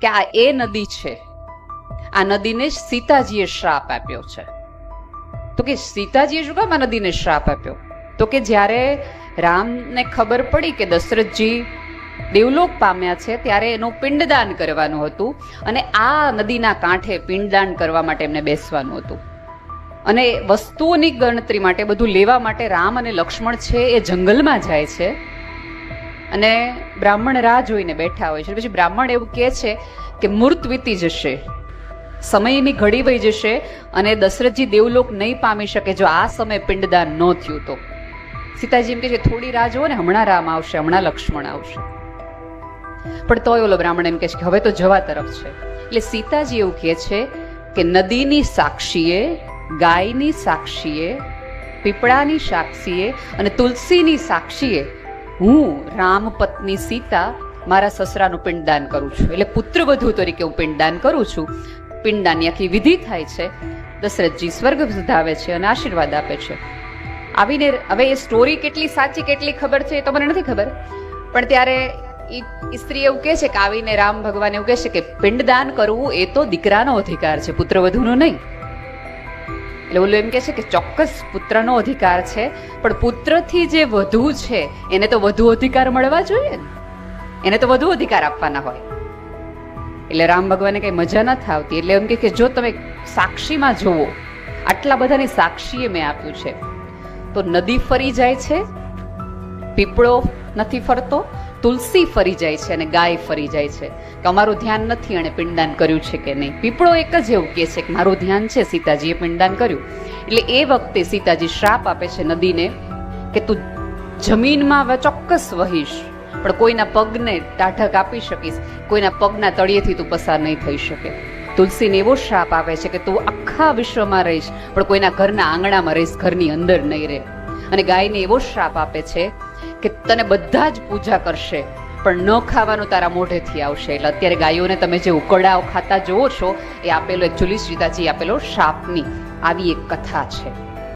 કે આ એ નદી છે. આ નદીને સીતાજીએ શ્રાપ આપ્યો છે. તો કે સીતાજીએ શું કામ આ નદીને શ્રાપ આપ્યો? તો કે જ્યારે રામને ખબર પડી કે દશરથજી દેવલોક પામ્યા છે, ત્યારે એનું પિંડદાન કરવાનું હતું અને આ નદીના કાંઠે પિંડદાન કરવા માટે એમને બેસવાનું હતું. અને વસ્તુઓની ગણતરી માટે, બધું લેવા માટે રામ અને લક્ષ્મણ છે એ જંગલમાં જાય છે. અને બ્રાહ્મણ રાહ જોઈને બેઠા હોય છે. પછી બ્રાહ્મણ એવું કહે છે કે મૂર્ત વીતી જશે. સમયની ઘડી વહી જશે અને દશરથજી દેવલોક નહીં પામી શકે જો આ સમય પિંડદાન ન થયું તો. સીતાજી એમ કહે છે, થોડી રાહ જુઓ ને, હમણાં રામ આવશે, હમણાં લક્ષ્મણ આવશે. પણ તોય ઓલો બ્રાહ્મણ એમ કહે છે કે હવે તો જવા તરફ છે. એટલે સીતાજી એવું કહે છે કે નદીની સાક્ષીએ, ગાયની સાક્ષીએ, પીપળાની સાક્ષીએ અને તુલસીની સાક્ષીએ હું રામ પત્ની સીતા મારા સસરાનું પિંડદાન કરું છું. એટલે પુત્રવધુ તરીકે હું પિંડદાન કરું છું. પિંડદાનની આખી વિધિ થાય છે. દશરથજી સ્વર્ગ સુધાવે છે અને આશીર્વાદ આપે છે. આવીને હવે એ સ્ટોરી કેટલી સાચી, કેટલી ખબર છે એ તો મને નથી ખબર. પણ ત્યારે સ્ત્રી એવું કહે છે કે આવીને રામ ભગવાન એવું કહે છે કે પિંડદાન કરવું એ તો દીકરાનો અધિકાર છે, પુત્રવધુનો નહીં. એટલે ઓલું એમ કહે છે કે ચોક્કસ પુત્રનો અધિકાર છે, પણ પુત્રથી જે વધુ છે, એને તો વધુ અધિકાર મળવા જોઈએ ને. એને તો વધુ અધિકાર આપવાના હોય. એટલે રામ ભગવાને કઈ મજા નથી આવતી એટલે એમ કે જો તમે સાક્ષીમાં જુઓ, આટલા બધાની સાક્ષીએ મેં આપ્યું છે. તો નદી ફરી જાય છે, પીપળો નથી ફરતો તુલસી ફરી જાય છે અને ગાય ફરી જાય છે. કે અમારું ધ્યાન નથી અને પિંડદાન કર્યું છે કે નહીં. પીપળો એક જ એવું કહે છે કે મારું ધ્યાન છે, સીતાજીએ પિંડદાન કર્યું. એટલે એ વખતે સીતાજી શ્રાપ આપે છે નદીને કે તું જમીનમાં ચોક્કસ વહીશ, પણ કોઈના પગને ટાઢક આપી શકીશ, કોઈના પગના તળિયેથી તું પસાર નહીં થઈ શકે. તુલસીને એવો શ્રાપ આપે છે કે તું આખા વિશ્વમાં રહીશ, પણ કોઈના ઘરના આંગણામાં રહીશ, ઘરની અંદર નહીં રહે. અને ગાયને એવો શ્રાપ આપે છે કે તને બધા જ પૂજા કરશે, પણ ન ખાવાનું તારા મોઢેથી આવશે. એટલે અત્યારે ગાયોને તમે જે ઉકળાઓ ખાતા જુઓ છો, એ આપેલો એકચ્યુઅલી સીતાજી આપેલો શાપની. આવી એક કથા છે.